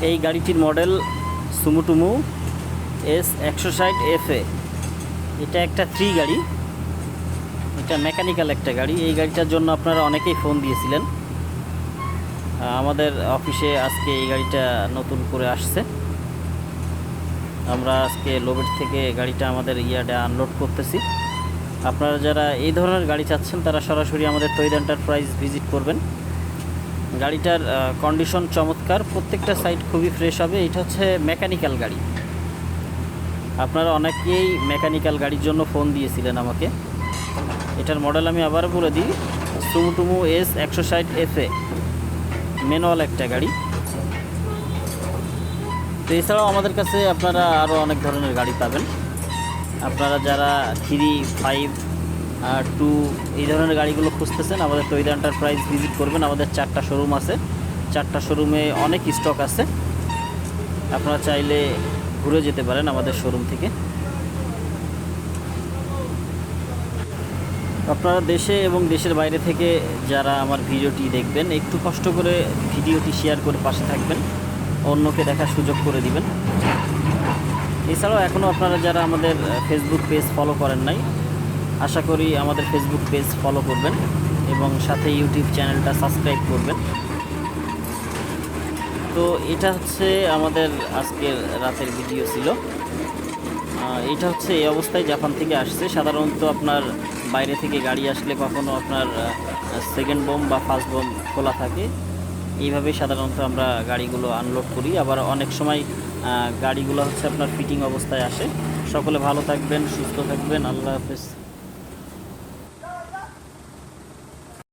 এই গাড়িটির model সুমুটুমু S একশো ষাট এফএ। এটা একটা থ্রি গাড়ি। এটা মেকানিক্যাল একটা গাড়ি। এই গাড়িটার জন্য আপনারা অনেকেই ফোন দিয়েছিলেন। আমাদের অফিসে আজকে এই গাড়িটা নতুন করে আসছে। আমরা আজকে লোবেট থেকে গাড়িটা আমাদের ইয়ার্ডে আনলোড করতেছি। আপনারা যারা এই ধরনের গাড়ি চাচ্ছেন, তারা সরাসরি আমাদের তৈরি এন্টারপ্রাইজ ভিজিট করবেন। গাড়িটার কন্ডিশন চমৎকার। প্রত্যেকটা সাইড খুবই ফ্রেশ হবে। এটা হচ্ছে মেকানিক্যাল গাড়ি। আপনারা অনেকেই মেকানিক্যাল গাড়ির জন্য ফোন দিয়েছিলেন আমাকে। এটার মডেল আমি আবার বলে দিই। সুমুটুমু এস একশো ষাট এফএ ম্যানুয়াল একটা গাড়ি। তো এছাড়াও আমাদের কাছে আপনারা আরও অনেক ধরনের গাড়ি পাবেন। আপনারা যারা থ্রি ফাইভ টু এই ধরনের গাড়িগুলো খুঁজতেছেন, আমাদের তৈরি এন্টারপ্রাইজ ভিজিট করবেন, আমাদের চারটা শোরুম আছে। চারটা শোরুমে অনেক স্টক আছে। আপনারা চাইলে ঘুরে যেতে পারেন আমাদের শোরুম থেকে। আপনারা দেশে এবং দেশের বাইরে থেকে যারা আমার ভিডিওটি দেখবেন, একটু কষ্ট করে ভিডিওটি শেয়ার করে পাশে থাকবেন। অন্যকে দেখার সুযোগ করে দিবেন। এছাড়াও এখনও আপনারা যারা আমাদের ফেসবুক পেজ ফলো করেন নাই আশা করি আমাদের ফেসবুক পেজ ফলো করবেন এবং সাথে ইউটিউব চ্যানেলটা সাবস্ক্রাইব করবেন। তো এটা হচ্ছে আমাদের আজকের রাতের ভিডিও ছিল। এটা হচ্ছে এই অবস্থায় জাপান থেকে আসছে। সাধারণত আপনার বাইরে থেকে গাড়ি আসলে কখনো আপনার সেকেন্ড বোম বা ফার্স্ট বোম খোলা থাকে। এইভাবে সাধারণত আমরা গাড়িগুলো আনলোড করি। আবার অনেক সময় গাড়িগুলো হচ্ছে আপনার ফিটিং অবস্থায় আসে। সকলে ভালো থাকবেন, সুস্থ থাকবেন। আল্লাহ হাফেজ।